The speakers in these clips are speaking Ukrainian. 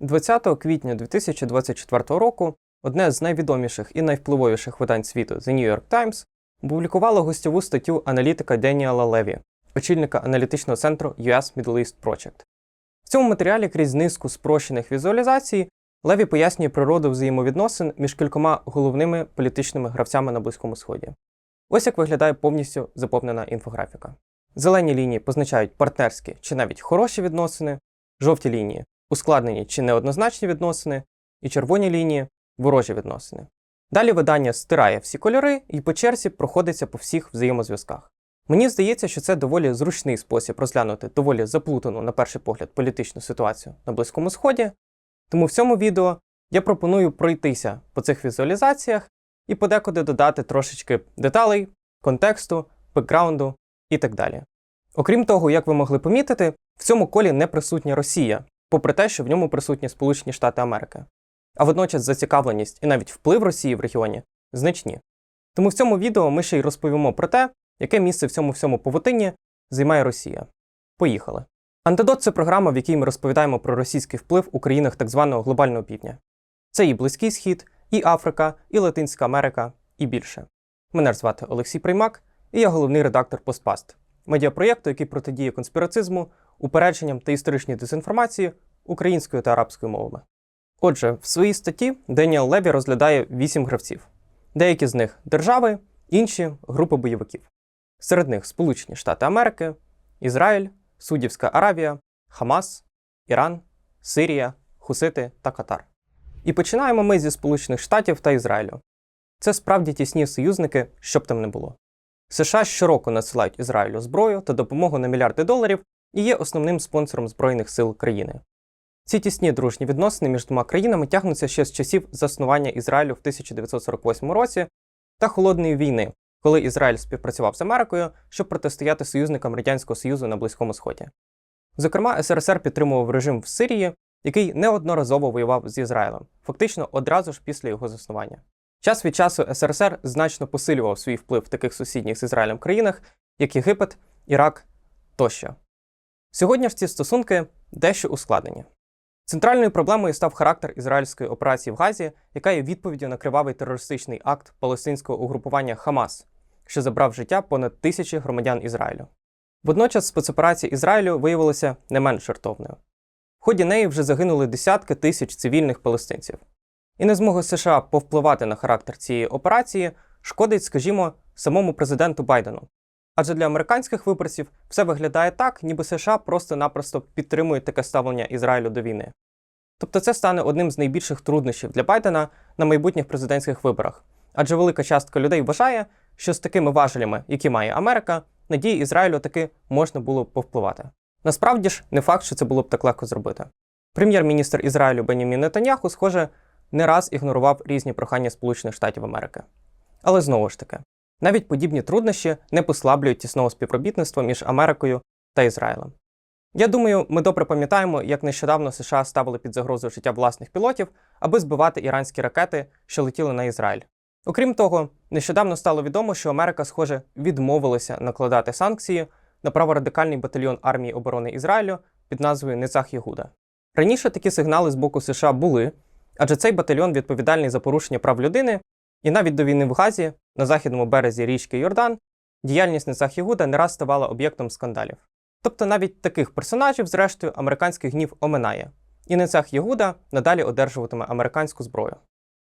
20 квітня 2024 року одне з найвідоміших і найвпливовіших видань світу The New York Times опублікувало гостьову статтю аналітика Деніела Леві, очільника аналітичного центру US Middle East Project. В цьому матеріалі крізь низку спрощених візуалізацій Леві пояснює природу взаємовідносин між кількома головними політичними гравцями на Близькому Сході. Ось як виглядає повністю заповнена інфографіка. Зелені лінії позначають партнерські чи навіть хороші відносини, жовті лінії ускладнені чи неоднозначні відносини, і червоні лінії ворожі відносини. Далі видання стирає всі кольори і по черзі проходиться по всіх взаємозв'язках. Мені здається, що це доволі зручний спосіб розглянути доволі заплутану, на перший погляд, політичну ситуацію на Близькому Сході. Тому в цьому відео я пропоную пройтися по цих візуалізаціях і подекуди додати трошечки деталей, контексту, бекграунду і так далі. Окрім того, як ви могли помітити, в цьому колі не присутня Росія, попри те, що в ньому присутні Сполучені Штати Америки. А водночас зацікавленість і навіть вплив Росії в регіоні значні. Тому в цьому відео ми ще й розповімо про те, яке місце в цьому всьому повутинні займає Росія. Поїхали. Антидот це програма, в якій ми розповідаємо про російський вплив у країнах так званого глобального півдня. Це і Близький Схід, і Африка, і Латинська Америка, і більше. Мене ж звати Олексій Приймак, і я головний редактор Постпаст, медіапроєкту, який протидіє конспірацизму, упередженням та історичній дезінформації українською та арабською мовами. Отже, в своїй статті Деніел Леві розглядає вісім гравців. Деякі з них держави, інші групи бойовиків. Серед них Сполучені Штати Америки, Ізраїль, Суддівська Аравія, Хамас, Іран, Сирія, Хусити та Катар. І починаємо ми зі Сполучених Штатів та Ізраїлю. Це справді тісні союзники, щоб там не було. США щороку надсилають Ізраїлю зброю та допомогу на мільярди доларів і є основним спонсором Збройних сил країни. Ці тісні дружні відносини між двома країнами тягнуться ще з часів заснування Ізраїлю в 1948 році та Холодної війни, коли Ізраїль співпрацював з Америкою, щоб протистояти союзникам Радянського Союзу на Близькому Сході. Зокрема, СРСР підтримував режим в Сирії, який неодноразово воював з Ізраїлем, фактично одразу ж після його заснування. Час від часу СРСР значно посилював свій вплив в таких сусідніх з Ізраїлем країнах, як Єгипет, Ірак тощо. Сьогодні ж ці стосунки дещо ускладнені. Центральною проблемою став характер ізраїльської операції в Газі, яка є відповіддю на кривавий терористичний акт палестинського угрупування Хамас, що забрав життя понад тисячі громадян Ізраїлю. Водночас спецоперація Ізраїлю виявилася не менш жертовною. В ході неї вже загинули десятки тисяч цивільних палестинців. І не змога США повпливати на характер цієї операції шкодить, скажімо, самому президенту Байдену. Адже для американських виборців все виглядає так, ніби США просто-напросто підтримують таке ставлення Ізраїлю до війни. Тобто це стане одним з найбільших труднощів для Байдена на майбутніх президентських виборах, адже велика частка людей вважає, що з такими важелями, які має Америка, надії Ізраїлю таки можна було б повпливати. Насправді ж, не факт, що це було б так легко зробити. Прем'єр-міністр Ізраїлю Бенямін Нетаньяху, схоже, не раз ігнорував різні прохання Сполучених Штатів Америки. Але знову ж таки, навіть подібні труднощі не послаблюють тісного співробітництва між Америкою та Ізраїлем. Я думаю, ми добре пам'ятаємо, як нещодавно США ставили під загрозу життя власних пілотів, аби збивати іранські ракети, що летіли на Ізраїль. Окрім того, нещодавно стало відомо, що Америка, схоже, відмовилася накладати санкції на праворадикальний батальйон армії оборони Ізраїлю під назвою Нецах Єгуда. Раніше такі сигнали з боку США були, адже цей батальйон відповідальний за порушення прав людини, і навіть до війни в Газі, на західному березі річки Йордан, діяльність Нецах Єгуда не раз ставала об'єктом скандалів. Тобто навіть таких персонажів, зрештою, американський гнів оминає, і Нецах Єгуда надалі одержуватиме американську зброю.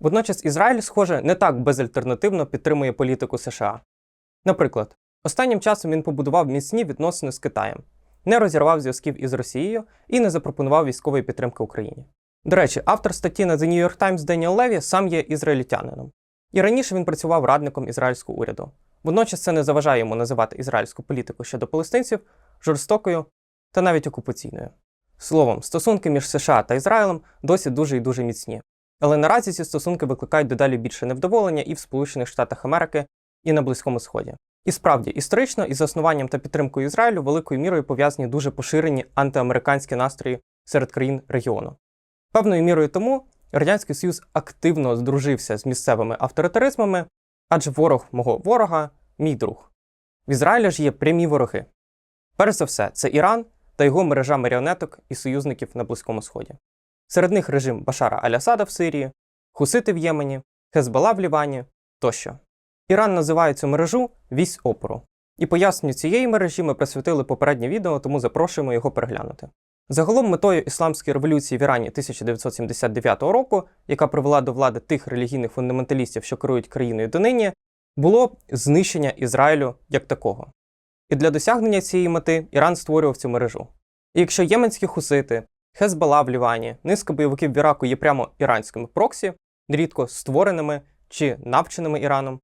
Водночас Ізраїль, схоже, не так безальтернативно підтримує політику США. Наприклад, останнім часом він побудував міцні відносини з Китаєм, не розірвав зв'язків із Росією і не запропонував військової підтримки Україні. До речі, автор статті на The New York Times Деніел Леві сам є ізраїльтянином. І раніше він працював радником ізраїльського уряду. Водночас це не заважає йому називати ізраїльську політику щодо палестинців жорстокою та навіть окупаційною. Словом, стосунки між США та Ізраїлем досі дуже і дуже міцні. Але наразі ці стосунки викликають дедалі більше невдоволення і в Сполучених Штатах Америки, і на Близькому Сході. І справді, історично із заснуванням та підтримкою Ізраїлю великою мірою пов'язані дуже поширені антиамериканські настрої серед країн регіону. Певною мірою тому Радянський Союз активно здружився з місцевими авторитаризмами, адже ворог мого ворога мій друг. В Ізраїлі ж є прямі вороги. Перш за все, це Іран та його мережа маріонеток і союзників на Близькому Сході. Серед них режим Башара Аль-Асада в Сирії, Хусити в Ємені, Хезбала в Лівані тощо. Іран називає цю мережу вісь опору. І поясненню цієї мережі ми присвятили попереднє відео, тому запрошуємо його переглянути. Загалом метою ісламської революції в Ірані 1979 року, яка привела до влади тих релігійних фундаменталістів, що керують країною донині, було знищення Ізраїлю як такого. І для досягнення цієї мети Іран створював цю мережу. І якщо єменські хусити, Хезбала в Лівані, низка бойовиків в Іраку є прямо іранськими проксі, нерідко створеними чи навченими Іраном,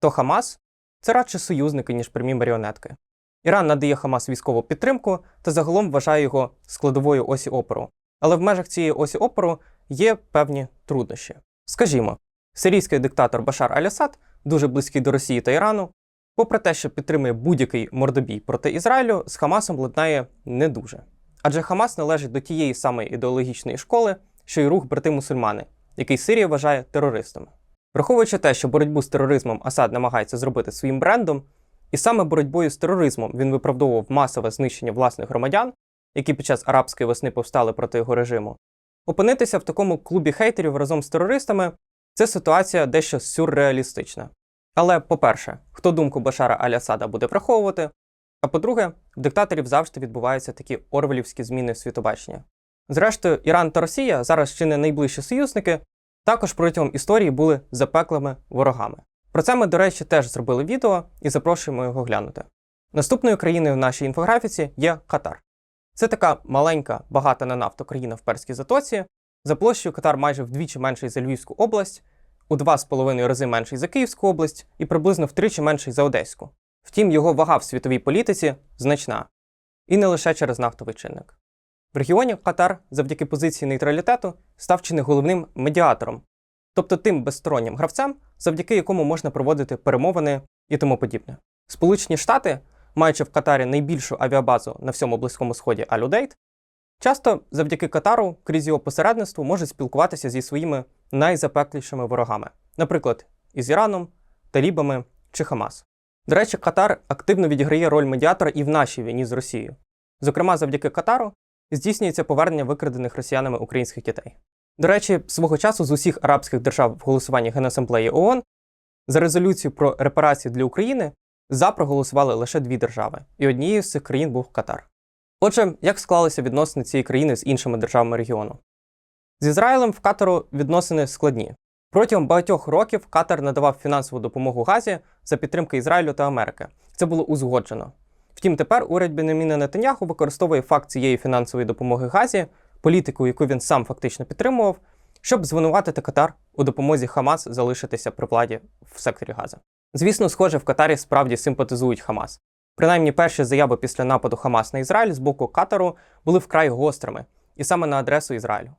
то Хамас це радше союзники, ніж прямі маріонетки. Іран надає Хамас військову підтримку та загалом вважає його складовою осі опору. Але в межах цієї осі опору є певні труднощі. Скажімо, сирійський диктатор Башар Аль-Асад, дуже близький до Росії та Ірану, попри те, що підтримує будь-який мордобій проти Ізраїлю, з Хамасом ладнає не дуже. Адже Хамас належить до тієї самої ідеологічної школи, що й рух брати мусульмани, який Сирія вважає терористами. Враховуючи те, що боротьбу з тероризмом Асад намагається зробити своїм брендом, і саме боротьбою з тероризмом він виправдовував масове знищення власних громадян, які під час арабської весни повстали проти його режиму. Опинитися в такому клубі хейтерів разом з терористами це ситуація дещо сюрреалістична. Але, по-перше, хто думку Башара Аль-Асада буде приховувати, а по-друге, в диктаторів завжди відбуваються такі орвелівські зміни світобачення. Зрештою, Іран та Росія зараз чи не найближчі союзники, також протягом історії були запеклими ворогами. Про це ми, до речі, теж зробили відео і запрошуємо його глянути. Наступною країною в нашій інфографіці є Катар. Це така маленька, багата на нафту країна в Перській затоці. За площею Катар майже вдвічі менший за Львівську область, у два з половиною рази менший за Київську область і приблизно втричі менший за Одеську. Втім, його вага в світовій політиці значна. І не лише через нафтовий чинник. В регіоні Катар, завдяки позиції нейтралітету, став чи не головним медіатором, тобто тим безстороннім гравцем, завдяки якому можна проводити перемовини і тому подібне. Сполучені Штати, маючи в Катарі найбільшу авіабазу на всьому Близькому Сході Алюдейт, часто завдяки Катару крізь його посередництво можуть спілкуватися зі своїми найзапеклішими ворогами, наприклад, із Іраном, Талібами чи Хамас. До речі, Катар активно відіграє роль медіатора і в нашій війні з Росією. Зокрема, завдяки Катару здійснюється повернення викрадених росіянами українських дітей. До речі, свого часу з усіх арабських держав в голосуванні Генасамблеї ООН за резолюцію про репарації для України за проголосували лише дві держави, і однією з цих країн був Катар. Отже, як склалися відносини цієї країни з іншими державами регіону? З Ізраїлем в Катару відносини складні. Протягом багатьох років Катар надавав фінансову допомогу Газі за підтримки Ізраїлю та Америки. Це було узгоджено. Втім, тепер уряд Бенеміна Нетаньяху використовує факт цієї фінансової допомоги Газі, політику, яку він сам фактично підтримував, щоб звинуватити Катар у допомозі Хамас залишитися при владі в секторі Газа. Звісно, схоже, в Катарі справді симпатизують Хамас. Принаймні, перші заяви після нападу Хамас на Ізраїль з боку Катару були вкрай гострими, і саме на адресу Ізраїлю.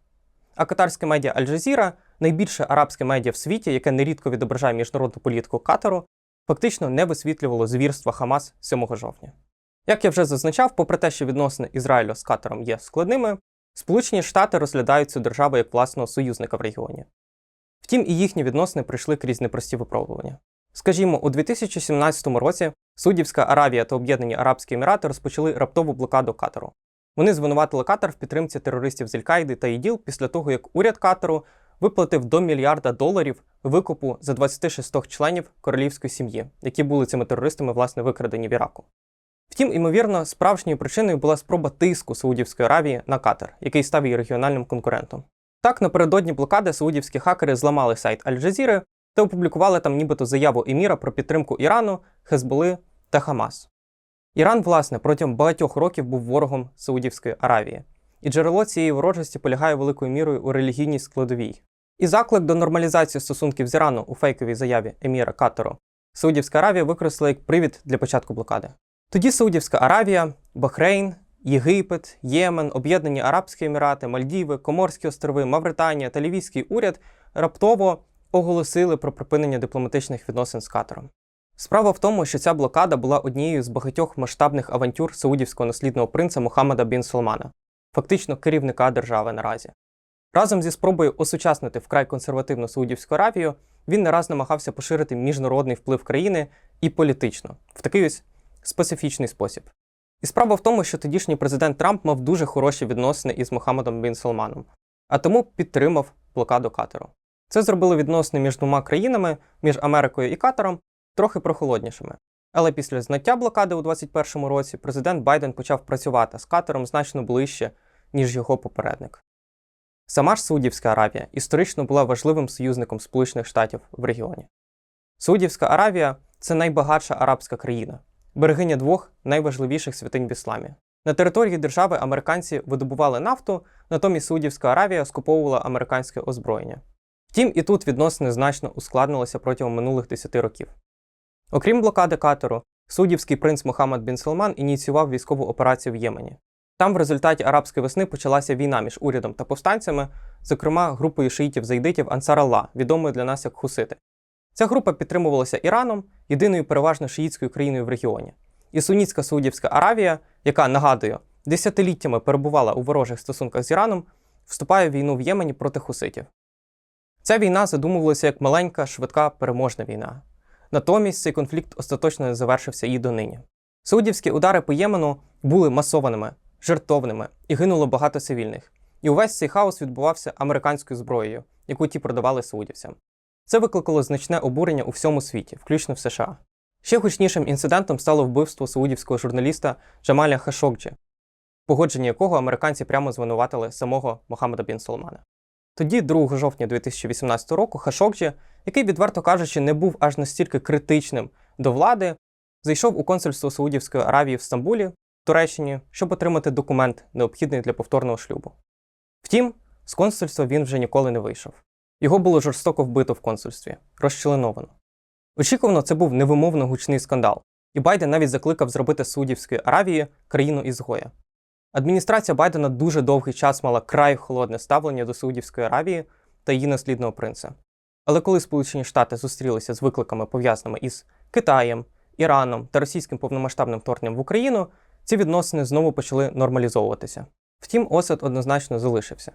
А катарське медіа Аль-Джазіра, найбільше арабське медіа в світі, яке нерідко відображає міжнародну політику Катару, фактично не висвітлювало звірства Хамас 7 жовтня. Як я вже зазначав, попри те, що відносини Ізраїлю з Катаром є складними, Сполучені Штати розглядають цю державу як власного союзника в регіоні. Втім, і їхні відносини пройшли крізь непрості випробування. Скажімо, у 2017 році Суддівська Аравія та Об'єднані Арабські Емірати розпочали раптову блокаду Катару. Вони звинуватили Катар в підтримці терористів з Аль-Каїди та ІДІЛ після того, як уряд Катару виплатив до мільярда доларів викупу за 26 членів королівської сім'ї, які були цими терористами власне викрадені в Іраку. Втім, ймовірно, справжньою причиною була спроба тиску Саудівської Аравії на Катар, який став її регіональним конкурентом. Так, напередодні блокади саудівські хакери зламали сайт Аль-Джазіри та опублікували там нібито заяву Еміра про підтримку Ірану, Хезболи та Хамас. Іран, власне, протягом багатьох років був ворогом Саудівської Аравії, і джерело цієї ворожості полягає великою мірою у релігійній складовій. І заклик до нормалізації стосунків з Ірану у фейковій заяві Еміра Катару Саудівська Аравія використала як привід для початку блокади. Тоді Саудівська Аравія, Бахрейн, Єгипет, Ємен, Об'єднані Арабські Емірати, Мальдіви, Коморські острови, Мавританія та Лівійський уряд раптово оголосили про припинення дипломатичних відносин з Катаром. Справа в тому, що ця блокада була однією з багатьох масштабних авантюр саудівського наслідного принца Мухаммада бін Салмана, фактично керівника держави наразі. Разом зі спробою осучаснити вкрай консервативну Саудівську Аравію, він не раз намагався поширити міжнародний вплив країни і політично, в такий ось специфічний спосіб. І справа в тому, що тодішній президент Трамп мав дуже хороші відносини із Мухаммадом бін Салманом. а тому підтримав блокаду Катару. Це зробило відносини між двома країнами, між Америкою і Катаром, трохи прохолоднішими. Але після зняття блокади у 2021 році президент Байден почав працювати з Катаром значно ближче, ніж його попередник. Сама ж Саудівська Аравія історично була важливим союзником Сполучених Штатів в регіоні. Саудівська Аравія це найбагатша арабська країна, берегиня двох найважливіших святинь в ісламі. На території держави американці видобували нафту, натомість Саудівська Аравія скуповувала американське озброєння. Втім, і тут відносини значно ускладнилися протягом минулих 10 років. Окрім блокади Катару, суддівський принц Мохаммад Бін Салман ініціював військову операцію в Ємені. Там в результаті арабської весни почалася війна між урядом та повстанцями, зокрема групою шиїтів зайдитів Ансар Алла, відомою для нас як Хусити. Ця група підтримувалася Іраном, єдиною переважно шиїтською країною в регіоні. І сунітська Саудівська Аравія, яка нагадую, десятиліттями перебувала у ворожих стосунках з Іраном, вступає в війну в Ємені проти хуситів. Ця війна задумувалася як маленька, швидка переможна війна. Натомість цей конфлікт остаточно не завершився і донині. Саудівські удари по Ємену були масованими, жертовними і гинуло багато цивільних. І увесь цей хаос відбувався американською зброєю, яку ті продавали саудівцям. Це викликало значне обурення у всьому світі, включно в США. Ще гучнішим інцидентом стало вбивство саудівського журналіста Джамаля Хашокджі, погодження якого американці прямо звинуватили самого Мохаммеда Бін Салмана. Тоді, 2 жовтня 2018 року, Хашокджі, який, відверто кажучи, не був аж настільки критичним до влади, зайшов у консульство Саудівської Аравії в Стамбулі, Туреччині, щоб отримати документ, необхідний для повторного шлюбу. Втім, з консульства він вже ніколи не вийшов. Його було жорстоко вбито в консульстві, розчленовано. Очікувано, це був невимовно гучний скандал, і Байден навіть закликав зробити Саудівської Аравії країну ізгоя. Адміністрація Байдена дуже довгий час мала край холодне ставлення до Саудівської Аравії та її наслідного принца. Але коли Сполучені Штати зустрілися з викликами, пов'язаними із Китаєм, Іраном та російським повномасштабним вторгненням в Україну, ці відносини знову почали нормалізовуватися. Втім, осад однозначно залишився.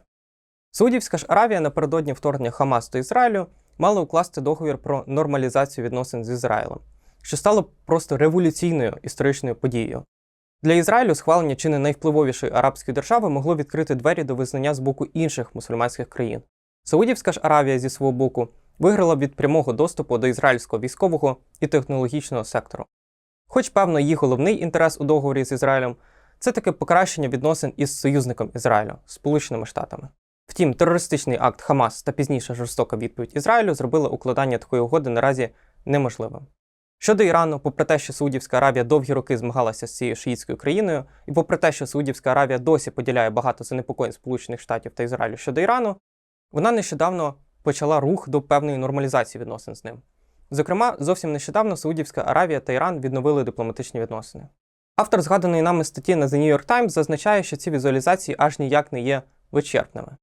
Саудівська ж Аравія напередодні вторгнення Хамас до Ізраїлю мала укласти договір про нормалізацію відносин з Ізраїлем, що стало просто революційною історичною подією. Для Ізраїлю схвалення чи не найвпливовішої арабської держави могло відкрити двері до визнання з боку інших мусульманських країн. Саудівська ж Аравія зі свого боку виграла від прямого доступу до ізраїльського військового і технологічного сектору. Хоч, певно, її головний інтерес у договорі з Ізраїлем це таке покращення відносин із союзником Ізраїлю Сполученими Штатами. Втім, терористичний акт Хамас та пізніше жорстока відповідь Ізраїлю зробили укладання такої угоди наразі неможливим. Щодо Ірану, попри те, що Саудівська Аравія довгі роки змагалася з цією шиїтською країною, і попри те, що Саудівська Аравія досі поділяє багато занепокоєнь Сполучених Штатів та Ізраїлю щодо Ірану, вона нещодавно почала рух до певної нормалізації відносин з ним. Зокрема, зовсім нещодавно Саудівська Аравія та Іран відновили дипломатичні відносини. Автор згаданої нами статті на The New York Times зазначає, що ці візуалізації аж ніяк не є вичерпними.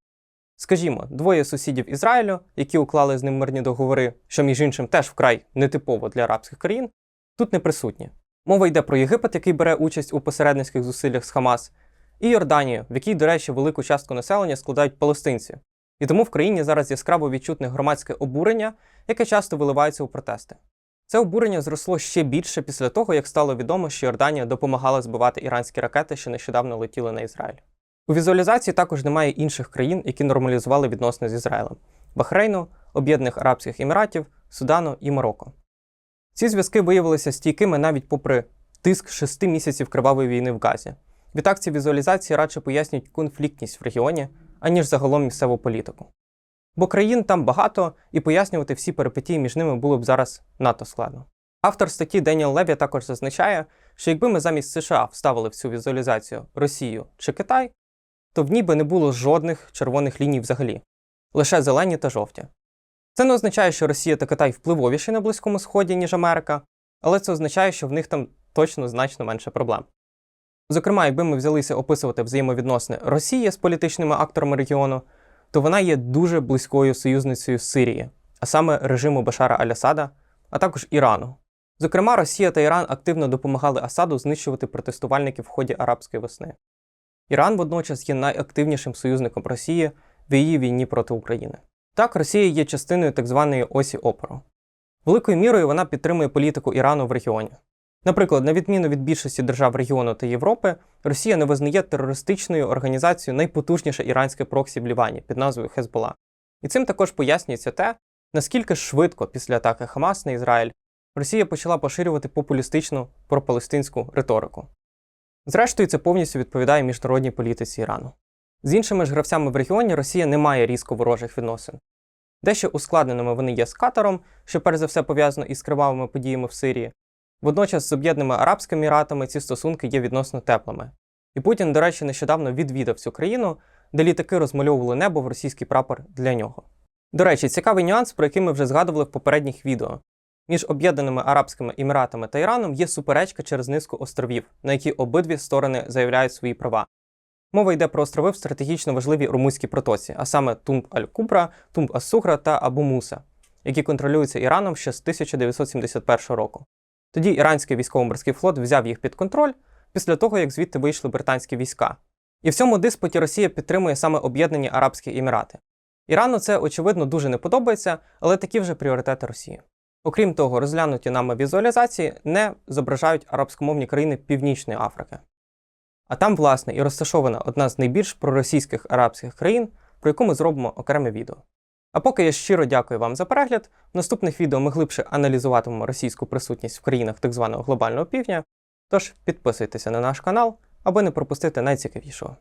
Скажімо, двоє сусідів Ізраїлю, які уклали з ним мирні договори, що між іншим теж вкрай нетипово для арабських країн, тут не присутні. Мова йде про Єгипет, який бере участь у посередницьких зусиллях з Хамас, і Йорданію, в якій, до речі, велику частку населення складають палестинці. І тому в країні зараз яскраво відчутне громадське обурення, яке часто виливається у протести. Це обурення зросло ще більше після того, як стало відомо, що Йорданія допомагала збивати іранські ракети, що нещодавно летіли на Ізраїль. У візуалізації також немає інших країн, які нормалізували відносини з Ізраїлем: Бахрейну, Об'єднаних Арабських Еміратів, Судану і Марокко. Ці зв'язки виявилися стійкими навіть попри тиск шести місяців кривавої війни в Газі. Відтак ці візуалізації радше пояснюють конфліктність в регіоні, аніж загалом місцеву політику. Бо країн там багато, і пояснювати всі перипетії між ними було б зараз надто складно. Автор статті Деніел Леві також зазначає, що якби ми замість США вставили в цю візуалізацію Росію чи Китай, то в ній би не було жодних червоних ліній взагалі, лише зелені та жовті. Це не означає, що Росія та Китай впливовіші на Близькому Сході, ніж Америка, але це означає, що в них там точно значно менше проблем. Зокрема, якби ми взялися описувати взаємовідносини Росії з політичними акторами регіону, то вона є дуже близькою союзницею Сирії, а саме режиму Башара Аль-Асада, а також Ірану. Зокрема, Росія та Іран активно допомагали Асаду знищувати протестувальників в ході арабської весни. Іран водночас є найактивнішим союзником Росії в її війні проти України. Так, Росія є частиною так званої осі опору. Великою мірою вона підтримує політику Ірану в регіоні. Наприклад, на відміну від більшості держав регіону та Європи, Росія не визнає терористичною організацією найпотужніше іранське проксі в Лівані під назвою Хезбола. І цим також пояснюється те, наскільки швидко після атаки Хамас на Ізраїль Росія почала поширювати популістичну пропалестинську риторику. Зрештою, це повністю відповідає міжнародній політиці Ірану. З іншими ж гравцями в регіоні Росія не має різко ворожих відносин. Дещо ускладненими вони є з Катаром, що перш за все пов'язано із кривавими подіями в Сирії. Водночас з Об'єднаними Арабськими Еміратами ці стосунки є відносно теплими. І Путін, до речі, нещодавно відвідав цю країну, де літаки розмальовували небо в російський прапор для нього. До речі, цікавий нюанс, про який ми вже згадували в попередніх відео. Між Об'єднаними Арабськими Еміратами та Іраном є суперечка через низку островів, на які обидві сторони заявляють свої права. Мова йде про острови в стратегічно важливій румунській протоці, а саме Тумб Аль-Кубра, Тумб Ас-Сугра та Абу Муса, які контролюються Іраном ще з 1971 року. Тоді іранський військово-морський флот взяв їх під контроль після того, як звідти вийшли британські війська. І в цьому диспуті Росія підтримує саме Об'єднані Арабські Емірати. Ірану це, очевидно, дуже не подобається, але такі вже пріоритети Росії. Окрім того, розглянуті нами візуалізації не зображають арабськомовні країни Північної Африки. А там, власне, і розташована одна з найбільш проросійських арабських країн, про яку ми зробимо окреме відео. А поки я щиро дякую вам за перегляд, в наступних відео ми глибше аналізуватимемо російську присутність в країнах так званого глобального півдня. Тож підписуйтеся на наш канал, аби не пропустити найцікавішого.